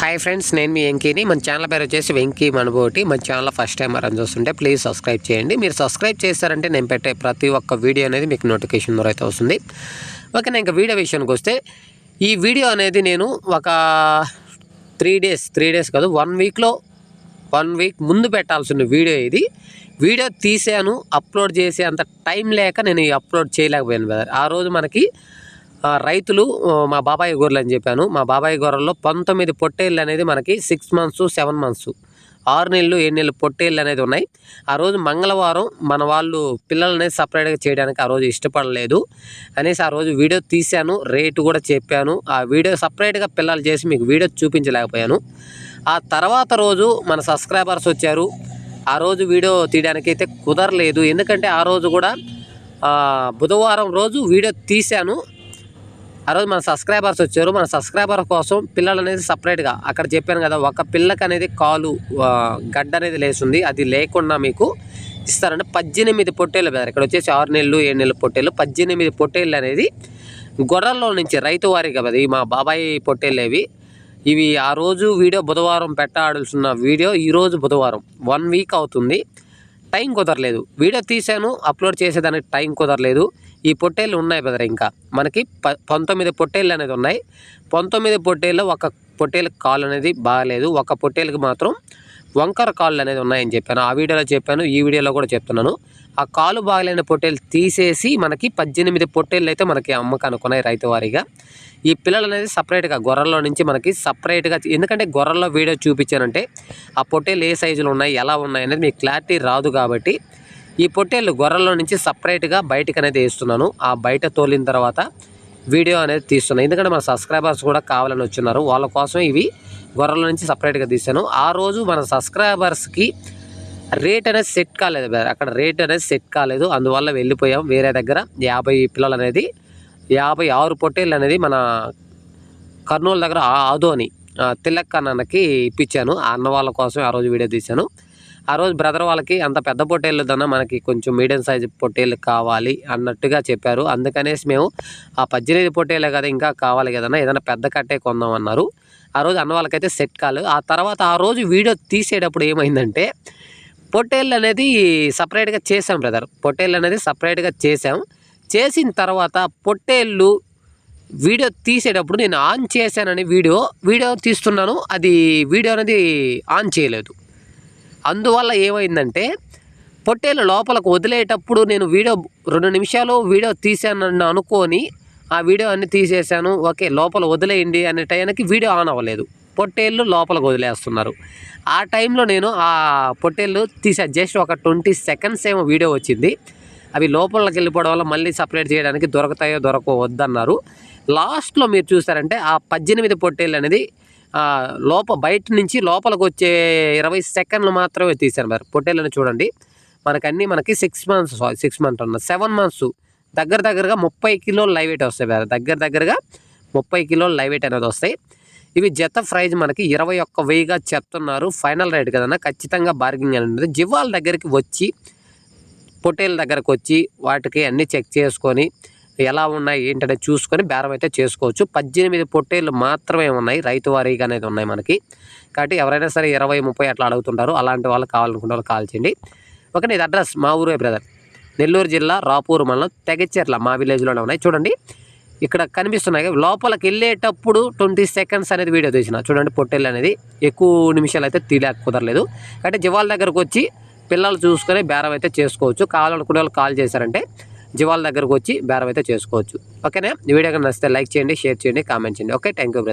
Hi friends నేను మీ వెంకీని. మన channel పేరు వచ్చేసి వెంకీ మనబోటి. మన ఛానల్ ఫస్ట్ టైం అని చూస్తుంటే ప్లీజ్ సబ్స్క్రైబ్ చేయండి. మీరు సబ్స్క్రైబ్ చేస్తారంటే నేను పెట్టే ప్రతి ఒక్క వీడియో అనేది మీకు నోటిఫికేషన్ ద్వారా అయితే వస్తుంది. ఓకే నేను ఇంకా వీడియో విషయానికి వస్తే ఈ వీడియో అనేది నేను ఒక త్రీ డేస్ త్రీ డేస్ కాదు వన్ వీక్లో వన్ వీక్ ముందు పెట్టాల్సిన వీడియో ఇది. వీడియో తీసాను అప్లోడ్ చేసే అంత టైం లేక నేను ఈ అప్లోడ్ చేయలేకపోయాను బ్రదర్ ఆ రోజు మనకి రైతులు మా బాబాయ్ గొర్రెలు అని చెప్పాను. మా బాబాయ్ గొర్రెల్లో పంతొమ్మిది పొట్టేళ్ళు అనేది మనకి సిక్స్ మంత్స్ సెవెన్ మంత్స్ ఆరు నెలలు ఏడు నెలలు పొట్టేళ్ళు అనేది ఉన్నాయి. ఆ రోజు మంగళవారం మన వాళ్ళు పిల్లల్ని సపరేట్గా చేయడానికి ఆ రోజు ఇష్టపడలేదు. అనేసి ఆ రోజు వీడియో తీశాను రేటు కూడా చెప్పాను. ఆ వీడియో సపరేట్గా పిల్లలు చేసి మీకు వీడియో చూపించలేకపోయాను. ఆ తర్వాత రోజు మన సబ్స్క్రైబర్స్ వచ్చారు. ఆ రోజు వీడియో తీయడానికి అయితే కుదరలేదు. ఎందుకంటే ఆ రోజు కూడా బుధవారం రోజు వీడియో తీశాను. ఆ రోజు మన సబ్స్క్రైబర్స్ వచ్చారు. మన సబ్స్క్రైబర్ కోసం పిల్లలు అనేది సపరేట్గా అక్కడ చెప్పాను కదా ఒక పిల్లకి అనేది కాలు గడ్డ అనేది లేస్తుంది. అది లేకుండా మీకు ఇస్తారంటే పద్దెనిమిది పొట్టేళ్ళు బెదర్ ఇక్కడ వచ్చేసి ఆరు నెలలు ఏడు నెలలు పొట్టేళ్ళు. పద్దెనిమిది పొట్టేళ్ళు అనేది గొర్రెల్లో నుంచి రైతు వారి కదా ఇది మా బాబాయ్ పొట్టేళ్ళు ఇవి ఇవి ఆ రోజు వీడియో బుధవారం పెట్టాల్సిన వీడియో ఈరోజు బుధవారం. వన్ వీక్ అవుతుంది. టైం కుదరలేదు. వీడియో తీశాను అప్లోడ్ చేసేదానికి టైం కుదరలేదు. ఈ పొట్టేళ్ళు ఉన్నాయి బ్రదర్ ఇంకా. మనకి ప పంతొమ్మిది పొట్టేళ్ళు అనేది ఉన్నాయి. పంతొమ్మిది పొట్టేళ్ళు ఒక పొట్టేలు కాలు అనేది బాగాలేదు. ఒక పొట్టేలుకి మాత్రం వంకర కాళ్ళు అనేది ఉన్నాయని చెప్పాను. ఆ వీడియోలో చెప్పాను ఈ వీడియోలో కూడా చెప్తున్నాను. ఆ కాలు బాగలేని పొట్టేలు తీసేసి మనకి పద్దెనిమిది పొట్టేళ్ళు అయితే మనకి అమ్మకానికి ఉన్నాయి రైతు వారీగా. ఈ పిల్లలు అనేది సపరేట్గా గొర్రెల్లో నుంచి మనకి సపరేట్గా ఎందుకంటే గొర్రెల్లో వీడియో చూపించానంటే ఆ పొట్టేలు ఏ సైజులు ఉన్నాయి ఎలా ఉన్నాయి అనేది మీకు క్లారిటీ రాదు కాబట్టి ఈ పొట్టేళ్ళు గొర్రెల్లో నుంచి సపరేట్గా బయటకు అనేది వేస్తున్నాను. ఆ బయట తోలిన తర్వాత వీడియో అనేది తీస్తున్నాను ఎందుకంటే మన సబ్స్క్రైబర్స్ కూడా కావాలని వచ్చున్నారు. వాళ్ళ కోసం ఇవి గొర్రెల నుంచి సపరేట్గా తీశాను. ఆ రోజు మన సబ్స్క్రైబర్స్కి రేట్ అనేది సెట్ కాలేదు అక్కడ రేట్ అనేది సెట్ కాలేదు. అందువల్ల వెళ్ళిపోయాం. వేరే దగ్గర యాభై పిల్లలు అనేది యాభై ఆరు పొట్టేళ్ళు అనేది మన కర్నూలు దగ్గర ఆ- ఆదోని ఆ, తిలక్ అన్నకి ఇప్పించాను. ఆ అన్న వాళ్ళ కోసం ఆ రోజు వీడియో తీశాను. ఆ రోజు బ్రదర్ వాళ్ళకి అంత పెద్ద పొట్టేళ్ళదన్నా మనకి కొంచెం మీడియం సైజ్ పొట్టేళ్ళు కావాలి అన్నట్టుగా చెప్పారు. అందుకనేసి మేము ఆ పద్దెనిమిది పొట్టేళ్ళే కదా ఇంకా కావాలి కదన్నా ఏదైనా పెద్ద కట్టే కొందాం అన్నారు. ఆ రోజు అన్న వాళ్ళకైతే సెట్ కాలేదు. ఆ తర్వాత ఆ రోజు వీడియో తీసేటప్పుడు ఏమైందంటే పొట్టేళ్ళు అనేది సపరేట్గా చేసాం బ్రదర్. పొట్టేళ్ళు అనేది సపరేట్గా చేసాం చేసిన తర్వాత పొట్టేళ్ళు వీడియో తీసేటప్పుడు నేను ఆన్ చేశానని వీడియో వీడియో తీస్తున్నాను. అది వీడియో అనేది ఆన్ చేయలేదు. అందువల్ల ఏమైందంటే పొట్టేలు లోపలకు వదిలేటప్పుడు నేను వీడియో రెండు నిమిషాలు వీడియో తీసానని అనుకొని ఆ వీడియో అన్ని తీసేశాను ఓకే లోపల వదిలేయండి అనే టైంకి వీడియో ఆన్ అవ్వలేదు. పొట్టేళ్ళు లోపలికి వదిలేస్తున్నారు. ఆ టైంలో నేను ఆ పొట్టేళ్ళు తీసా. జస్ట్ ఒక ట్వంటీ సెకండ్స్ ఏమో వీడియో వచ్చింది. అవి లోపలికి వెళ్ళిపోవడం వల్ల మళ్ళీ సపరేట్ చేయడానికి దొరకతాయో దొరకవద్దన్నారు లాస్ట్లో మీరు చూసారంటే ఆ పద్దెనిమిది పొట్టేళ్ళు అనేది లోప బయట నుంచి లోపలికి వచ్చే ఇరవై సెకండ్లు మాత్రమే తీశాను మరి. పొట్టేళ్ళని చూడండి. మనకన్నీ అన్నీ మనకి సిక్స్ మంత్స్ సిక్స్ మంత్ ఉన్న సెవెన్ మంత్స్ దగ్గర దగ్గరగా ముప్పై కిలోలు లైవ్ వెయిట్ వస్తాయి మరి. దగ్గర దగ్గరగా ముప్పై కిలోలు లైవ్ వెయిట్ అనేది వస్తాయి. ఇవి జత ప్రైజ్ మనకి ఇరవై ఒక్క వెయ్యిగా చెప్తున్నారు. ఫైనల్ రేట్ కదన్నా ఖచ్చితంగా బార్గింగ్ అని ఉంటుంది జివ్వాల దగ్గరికి వచ్చి పొట్టేల దగ్గరకు వచ్చి వాటికి అన్నీ చెక్ చేసుకొని ఎలా ఉన్నాయి ఏంటనేది చూసుకొని బేరం అయితే చేసుకోవచ్చు. పద్దెనిమిది పొట్టేళ్ళు మాత్రమే ఉన్నాయి రైతు వారీగా అనేది ఉన్నాయి మనకి. కాబట్టి ఎవరైనా సరే ఇరవై ముప్పై అట్లా అడుగుతుంటారు. అలాంటి వాళ్ళు కావాలనుకున్న వాళ్ళు కాల్ చేయండి. ఓకే ఇది అడ్రస్ మా ఊరే బ్రదర్. నెల్లూరు జిల్లా రాపూరు మండలం తెగచెర్ల మా విలేజ్లోనే ఉన్నాయి. చూడండి ఇక్కడ కనిపిస్తున్నాయి లోపలికి వెళ్ళేటప్పుడు ట్వంటీ సెకండ్స్ అనేది వీడియో తీసిన. చూడండి పొట్టేళ్ళు అనేది ఎక్కువ నిమిషాలు అయితే తీలేక కుదరలేదు. కాబట్టి జివాల దగ్గరకు వచ్చి పిల్లలు చూసుకొని బేరం అయితే చేసుకోవచ్చు. కావాలనుకునే వాళ్ళు కాల్ చేశారంటే జీవాల దగ్గరకు వచ్చి బేరం అయితే చేసుకోవచ్చు. ఓకేనా? ఈ వీడియో కనుక నచ్చితే లైక్ చేయండి షేర్ చేయండి కామెంట్ చేయండి. ఓకే? Thank you brother.